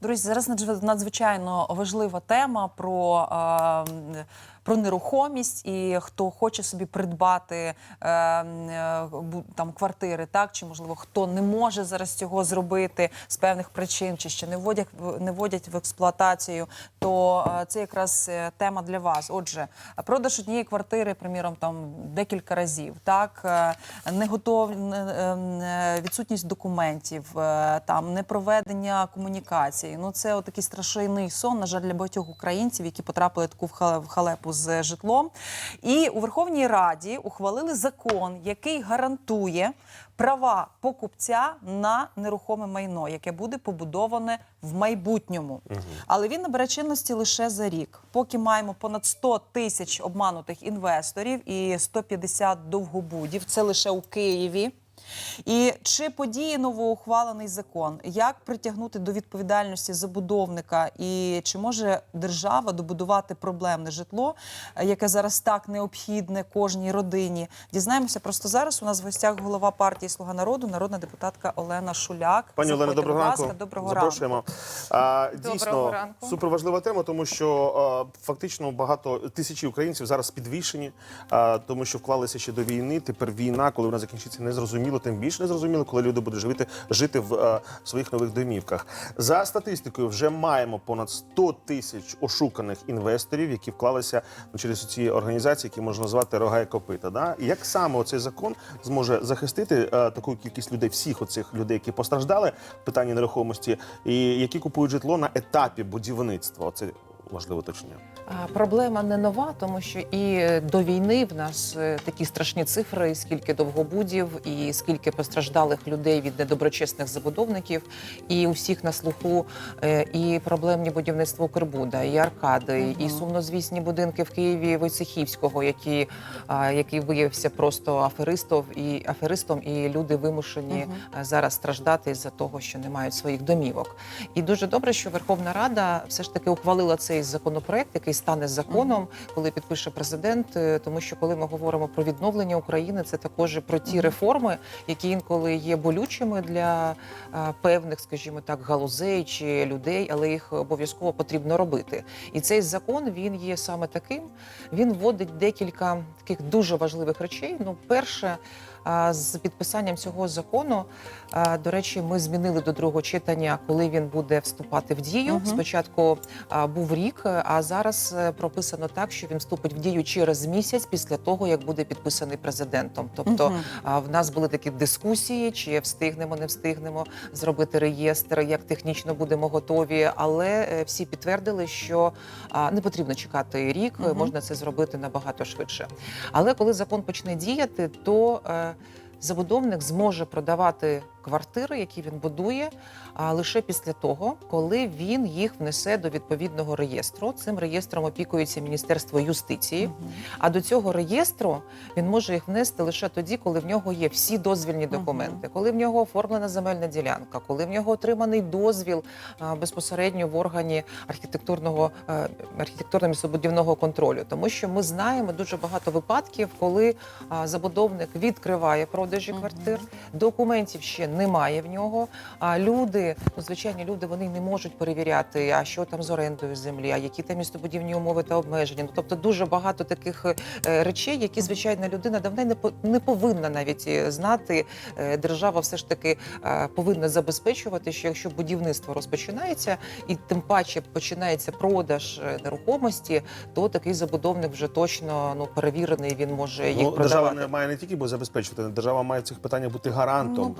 Друзі, зараз надзвичайно важлива тема про, е, про нерухомість і хто хоче собі придбати е, е, там квартири, так чи можливо хто не може зараз цього зробити з певних причин, чи ще не вводять не вводять в експлуатацію, то е, це якраз тема для вас. Отже, продаж однієї квартири, приміром, там декілька разів, так не готов не- відсутність документів, там непроведення комунікації. Ну це отакий страшний сон, на жаль, для багатьох українців, які потрапили таку в халепу з житлом. І у Верховній Раді ухвалили закон, який гарантує права покупця на нерухоме майно, яке буде побудоване в майбутньому. Але він набере чинності лише за рік. Поки маємо понад 100 тисяч обманутих інвесторів і 150 довгобудів. Це лише у Києві. І чи подіє новоухвалений закон? Як притягнути до відповідальності забудовника? І чи може держава добудувати проблемне житло, яке зараз так необхідне кожній родині? Дізнаємося просто зараз. У нас в гостях голова партії Слуга народу, народна депутатка Олена Шуляк. Пані Заходьте, доброго ранку. ласка. Доброго Запрошуємо. ранку. А, дійсно, ранку. суперважлива тема, тому що а, фактично багато тисячі українців зараз підвішені, а, тому що вклалися ще до війни. Тепер війна, коли вона закінчиться, не зрозуміло, тим більше не зрозуміло, коли люди будуть жити, жити в а, своїх нових домівках. За статистикою, вже маємо понад 100 тисяч ошуканих інвесторів, які вклалися ну, через ці організації, які можна назвати рога і копита. Да? І як саме цей закон зможе захистити а, таку кількість людей, всіх оцих людей, які постраждали в питанні нерухомості, і які купують житло на етапі будівництва? Це важливо уточнення. Проблема не нова, тому що і до війни в нас е, такі страшні цифри, скільки довгобудів, і скільки постраждалих людей від недоброчесних забудовників, і у всіх на слуху е, і проблемні будівництво Укрбуда, і аркади, і сумнозвісні будинки в Києві Войцехівського, які, який виявився просто аферистом і аферистом, і люди вимушені е, зараз страждати з-за того, що не мають своїх домівок. І дуже добре, що Верховна Рада все ж таки ухвалила цей законопроект, який стане законом, коли підпише президент. е, Тому що коли ми говоримо про відновлення України, це також про ті реформи, які інколи є болючими для е, певних, скажімо так, галузей чи людей, але їх обов'язково потрібно робити. І цей закон він є саме таким. Він вводить декілька таких дуже важливих речей. Ну, перше. З підписанням цього закону, до речі, ми змінили до другого читання, коли він буде вступати в дію. Спочатку був рік, а зараз е, прописано так, що він вступить в дію через місяць після того, як буде підписаний президентом. Тобто а, в нас були такі дискусії, чи встигнемо, не встигнемо зробити реєстр, як технічно будемо готові. Але е, всі підтвердили, що не потрібно чекати рік, Мгм. можна це зробити набагато швидше. Але коли закон почне діяти, то е, забудовник зможе продавати квартири, які він будує, а лише після того, коли він їх внесе до відповідного реєстру. Цим реєстром опікується Міністерство юстиції. А до цього реєстру він може їх внести лише тоді, коли в нього є всі дозвільні документи, коли в нього оформлена земельна ділянка, коли в нього отриманий дозвіл а, безпосередньо в органі архітектурного е, архітектурно-містобудівного контролю. Тому що ми знаємо дуже багато випадків, коли а, забудовник відкриває продажі квартир, документів ще немає в нього. А люди, ну звичайні люди, вони не можуть перевіряти, а що там з орендою землі, а які там містобудівні умови та обмеження. Ну тобто дуже багато таких е, речей, які звичайна людина давно не не повинна навіть е, знати. Е, Держава все ж таки повинна забезпечувати, що якщо будівництво розпочинається, і тим паче починається продаж нерухомості, то такий забудовник вже точно ну перевірений. Він може їх Ну, держава продавати. не має не тільки бо забезпечувати, держава має в цих питаннях бути гарантом. Ну.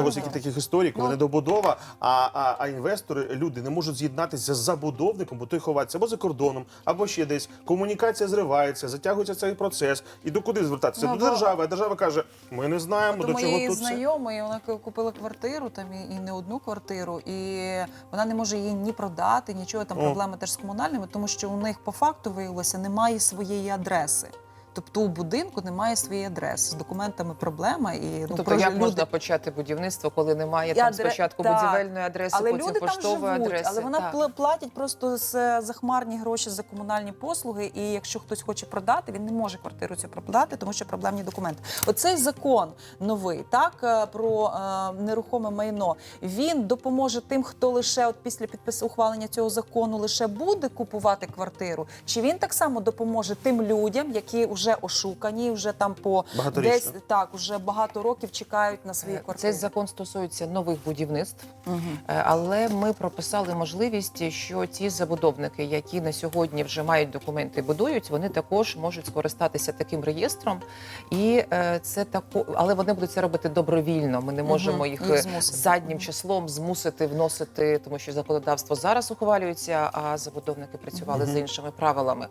Того, скільки таких історій, коли Ну. недобудова, а, а, а інвестори, люди не можуть з'єднатися з забудовником, бо той ховається або за кордоном, або ще десь. Комунікація зривається, затягується цей процес. І до куди звертатися? Ну, до держави. А держава каже: ми не знаємо, до чого тут знайомої вона купила квартиру там і, і не одну квартиру, і вона не може її ні продати, нічого там О. проблеми теж з комунальними, тому що у них по факту виявилося немає своєї адреси. Тобто у будинку немає своєї адреси. З документами проблема і ну, тобто, як люди- можна почати будівництво, коли немає там адре- спочатку так. будівельної адреси, але потім люди там живуть, адреси? але вона Так. платять просто з захмарні гроші за комунальні послуги. І якщо хтось хоче продати, він не може квартиру цю продати, тому що проблемні документи. Оцей закон новий, так е, про е, нерухоме майно. Він допоможе тим, хто лише от після підпису ухвалення цього закону лише буде купувати квартиру. Чи він так само допоможе тим людям, які вже ошукані, вже там по десь так, уже багато років чекають на свої Е, квартири. Цей закон стосується нових будівництв. Е, Але ми прописали можливість, що ті забудовники, які на сьогодні вже мають документи і будують, вони також можуть скористатися таким реєстром. І е, це тако, але вони будуть це робити добровільно. Ми не можемо їх Їх заднім числом змусити вносити, тому що законодавство зараз ухвалюється, а забудовники працювали за іншими правилами.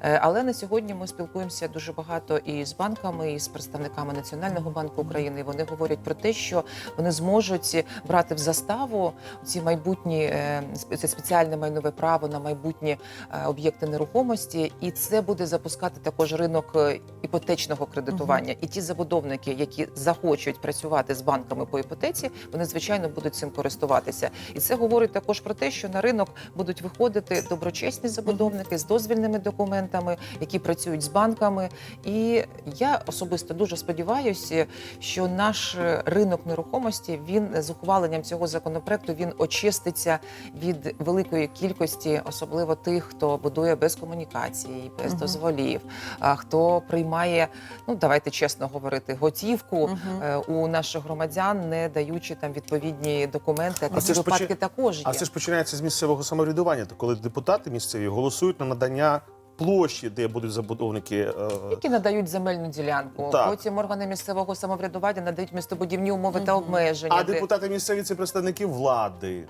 Але на сьогодні ми спілкуємося дуже багато і з банками, і з представниками Національного банку України. І Вони говорять про те, що вони зможуть брати в заставу ці майбутні е, це спеціальне майнове право на майбутні е, об'єкти нерухомості, і це буде запускати також ринок е, іпотечного кредитування. І ті забудовники, які захочуть працювати з банками по іпотеці, вони звичайно будуть цим користуватися. І це говорить також про те, що на ринок будуть виходити доброчесні забудовники з дозвільними документами, які працюють з банками. І я особисто дуже сподіваюся, що наш ринок нерухомості він з ухваленням цього законопроекту він очиститься від великої кількості, особливо тих, хто будує без комунікації, без дозволів, а хто приймає, ну давайте чесно говорити, готівку е, у наших громадян, не даючи там відповідні документи. А такі випадки почи- також є. А це ж починається з місцевого самоврядування, то коли депутати місцеві голосують на надання площі, де будуть забудовники. е, які надають земельну ділянку. Так. Потім органи місцевого самоврядування надають містобудівні умови та обмеження. А депутати місцеві це представники влади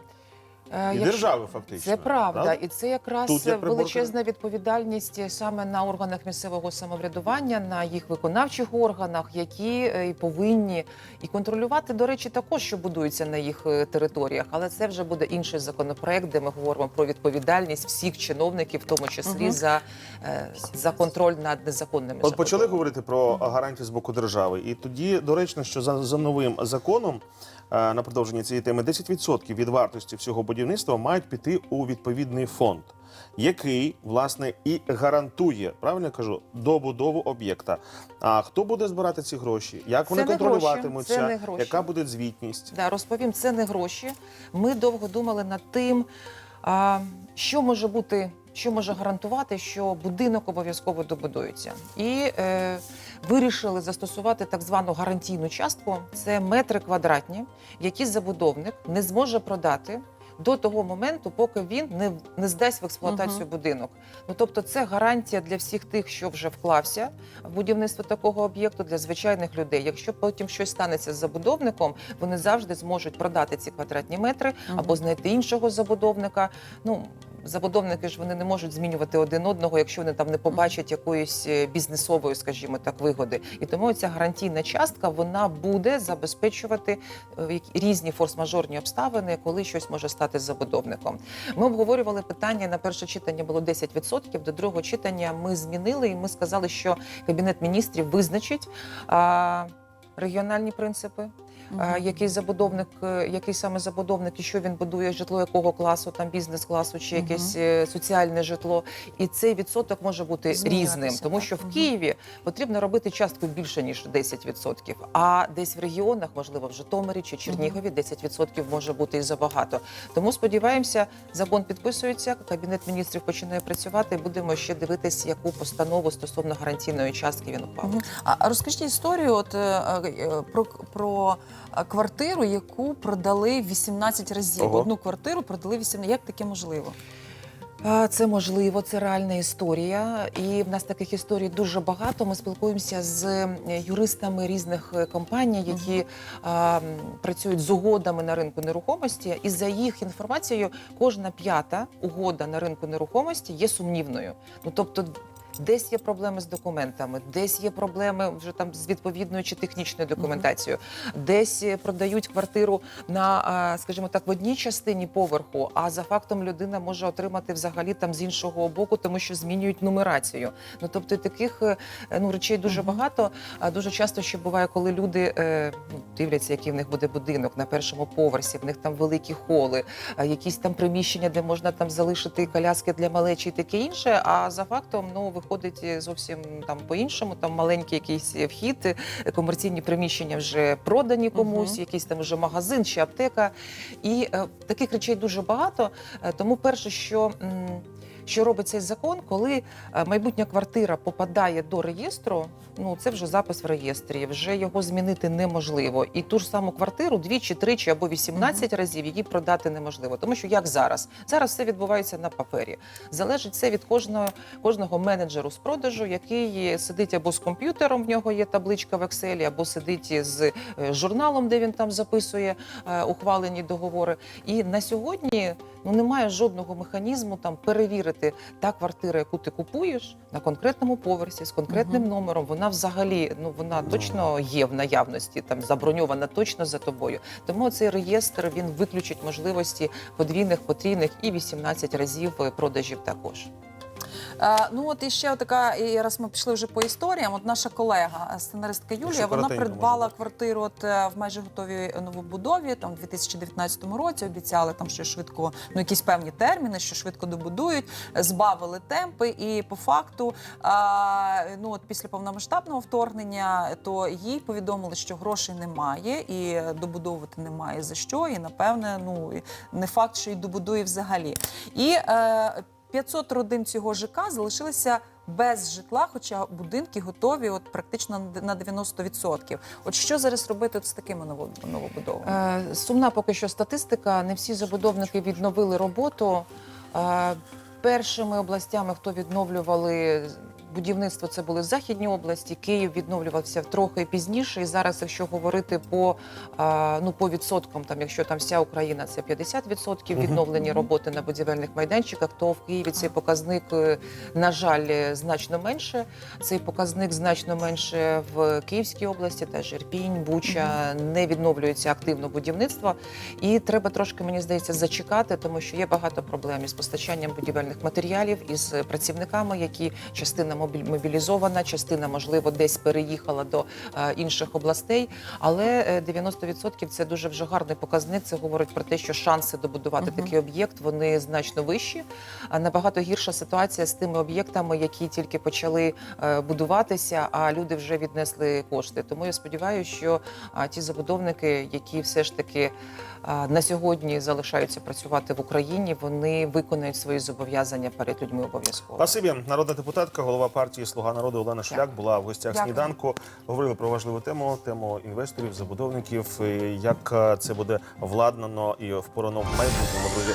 і якщо- держави, фактично. Це правда, і це якраз Тут як величезна відповідальність саме на органах місцевого самоврядування, на їх виконавчих органах, які е, і повинні і контролювати, до речі, також що будується на їх е, територіях. Але це вже буде інший законопроект, де ми говоримо про відповідальність всіх чиновників, в тому числі за, е, за контроль над незаконними От почали забудовами. говорити про гарантії з боку держави, і тоді доречно, що за, за новим законом е, на продовження цієї теми 10% від вартості всього будівництва мають піти у відповідний фонд, який власне і гарантує правильно я кажу добудову об'єкта. А хто буде збирати ці гроші? Як вони Це не гроші, контролюватимуться? це не гроші. Яка буде звітність? Да, розповім, це не гроші. Ми довго думали над тим, що може бути, що може гарантувати, що будинок обов'язково добудується. І е, вирішили застосувати так звану гарантійну частку. Це метри квадратні, які забудовник не зможе продати. До того моменту, поки він не, не здасть в експлуатацію Мгм. будинок. Ну тобто, це гарантія для всіх тих, що вже вклався в будівництво такого об'єкту для звичайних людей. Якщо потім щось станеться з забудовником, вони завжди зможуть продати ці квадратні метри Мгм. або знайти іншого забудовника. Ну забудовники ж вони не можуть змінювати один одного, якщо вони там не побачать якоїсь е, бізнесової, скажімо так, вигоди. І тому ця гарантійна частка вона буде забезпечувати е, різні форс-мажорні обставини, коли щось може стати забудовником. Ми обговорювали питання на перше читання було 10%, до другого читання ми змінили, і ми сказали, що кабінет міністрів визначить. А, Регіональні принципи, який забудовник, е, який саме забудовник, і що він будує, житло якого класу, там бізнес-класу чи якесь е, соціальне житло. І цей відсоток може бути Змінюватися, різним, тому що в Києві потрібно робити частку більше ніж 10%, а десь в регіонах, можливо, в Житомирі чи Чернігові 10% може бути і забагато. Тому сподіваємося, закон підписується, кабінет міністрів починає працювати. Будемо ще дивитись, яку постанову стосовно гарантійної частки він. Мгм. А розкажіть історію от, е, е, про, про е, квартиру, яку продали 18 разів. Ого. Одну квартиру продали 18. Як таке можливо? Це можливо, це реальна історія, і в нас таких історій дуже багато. Ми спілкуємося з е, юристами різних е, компаній, які а, працюють з угодами на ринку нерухомості. І за їх інформацією, кожна п'ята угода на ринку нерухомості є сумнівною. Ну тобто. Десь є проблеми з документами, десь є проблеми вже там з відповідною чи технічною документацією, десь е, продають квартиру на, е, скажімо так, в одній частині поверху, а за фактом людина може отримати взагалі там з іншого боку, тому що змінюють нумерацію. Ну тобто таких е, ну речей дуже багато. А дуже часто ще буває, коли люди ну, дивляться, який в них буде будинок на першому поверсі, в них там великі холи, якісь там приміщення, де можна там залишити коляски для малечі і таке інше. А за фактом ну виходить зовсім там по-іншому. Там маленький якийсь вхід, е, комерційні приміщення вже продані комусь, Мгм. якийсь там вже магазин чи аптека. І е, таких речей дуже багато. Е, тому перше, що. м, що робить цей закон, коли е, майбутня квартира попадає до реєстру, ну це вже запис в реєстрі, вже його змінити неможливо. І ту ж саму квартиру двічі, тричі або 18 разів її продати неможливо. Тому що як зараз? Зараз все відбувається на папері. Залежить це від кожного, кожного менеджеру з продажу, який сидить або з комп'ютером, в нього є табличка в Excel, або сидить з е, журналом, де він там записує е, ухвалені договори. І на сьогодні ну немає жодного механізму там перевірити та квартира, яку ти купуєш на конкретному поверсі з конкретним номером. Вона взагалі ну вона точно є в наявності, там заброньована точно за тобою. Тому цей реєстр він виключить можливості подвійних, потрійних і 18 разів е, продажів також. Е, ну от і ще така, і раз ми пішли вже по історіям. От наша колега, е, сценаристка Юлія, вона коротенько придбала квартиру от е, в майже готовій новобудові. Там в 2019 році обіцяли там, що швидко, ну якісь певні терміни, що швидко добудують, е, збавили темпи. І по факту, а, ну от після повномасштабного вторгнення, то їй повідомили, що грошей немає і добудовувати немає за що. І напевне, ну не факт, що й добудує взагалі. І е, 500 родин цього ЖК залишилися без житла, хоча будинки готові от практично на 90%. От що зараз робити от з такими ново- новобудовами? Е, Сумна поки що статистика. Не всі забудовники відновили роботу. Е, Першими областями, хто відновлювали будівництво, це були західні області. Київ відновлювався трохи пізніше. І зараз, якщо говорити по, ну, по відсоткам, там, якщо там вся Україна це 50% відновлені роботи на будівельних майданчиках, то в Києві цей показник, е, на жаль, значно менше. Цей показник значно менше в Київській області, теж Ірпінь, Буча не відновлюється активно будівництво. І треба трошки, мені здається, зачекати, тому що є багато проблем із постачанням будівельних матеріалів із працівниками, які частина мобілізована, частина, можливо, десь переїхала до е, інших областей. Але е, 90% це дуже вже гарний показник. Це говорить про те, що шанси добудувати Мгм. такий об'єкт вони значно вищі. А набагато гірша ситуація з тими об'єктами, які тільки почали е, будуватися, а люди вже віднесли кошти. Тому я сподіваюся, що ті забудовники, які все ж таки на сьогодні залишаються працювати в Україні, вони виконають свої зобов'язання перед людьми обов'язково. Спасибі, народна депутатка, голова партії Слуга народу Олена Шуляк була в гостях Дякую. сніданку. Говорили про важливу тему тему інвесторів, забудовників, як е, це буде владнано і впорано в майбутньому. Друзі.